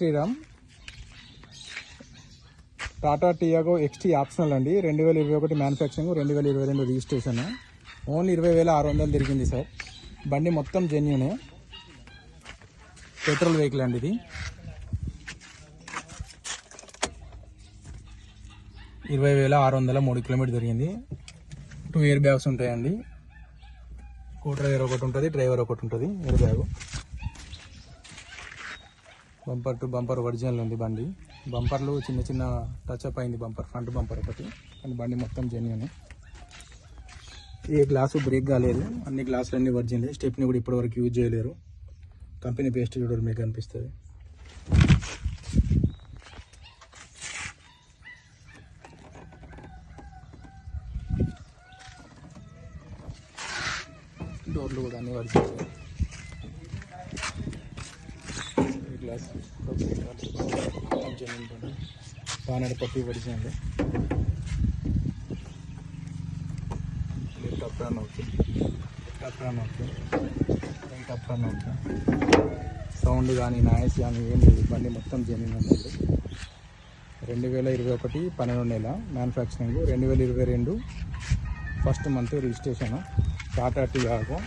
Sriram. Tata Tiago XT optional అండి. రెండు వేల ఇరవై ఒకటి మ్యానుఫ్యాక్చరింగ్ రెండు వేల ఇరవై రెండు రిజిస్ట్రేషన్. ఓన్లీ ఇరవై వేల ఆరు వందలు తిరిగింది సార్. బండి మొత్తం జెన్యునే. పెట్రోల్ వెహికల్ అండి ఇది. ఇరవై వేల ఆరు వందల మూడు కిలోమీటర్ దొరికింది టూ ఇయర్ బ్యాగ్స్ ఉంటాయండి. కో డ్రైవర్ ఒకటి ఉంటుంది డ్రైవర్ ఒకటి ఉంటుంది airbag. Bumper to bumper original ఉంది బండి. బంపర్లు చిన్న చిన్న టచ్ అప్ అయింది బంపర్ ఫ్రంట్ బంపర్ ఒకటి. కానీ బండి మొత్తం జెన్యున్ ఏ గ్లాసు బ్రేక్ కాలేదు. అన్ని గ్లాసులు అన్ని ఒరిజినల్ స్టెప్ని కూడా ఇప్పటివరకు యూజ్ చేయలేరు. కంపెనీ పేస్ట్ చూడరు మీకు అనిపిస్తుంది. డోర్లు కూడా అన్ని ఒరిజినల్ గ్లాస్ బాగా పట్టి ఒరిజినల్ లెఫ్ట్ అప్ అవుతుంది లెఫ్ట్ అప్ రన్ అవుతుంది రైట్ అప్ రన్ అవుతుంది సౌండ్ కానీ నాయిస్ కానీ ఏం లేదు. బండి మొత్తం జెన్యున్ ఉంది. రెండు వేల ఇరవై ఒకటి పన్నెండు నెల మ్యానుఫ్యాక్చరింగ్ రెండు వేల ఇరవై రెండు first month registration Tata Tiago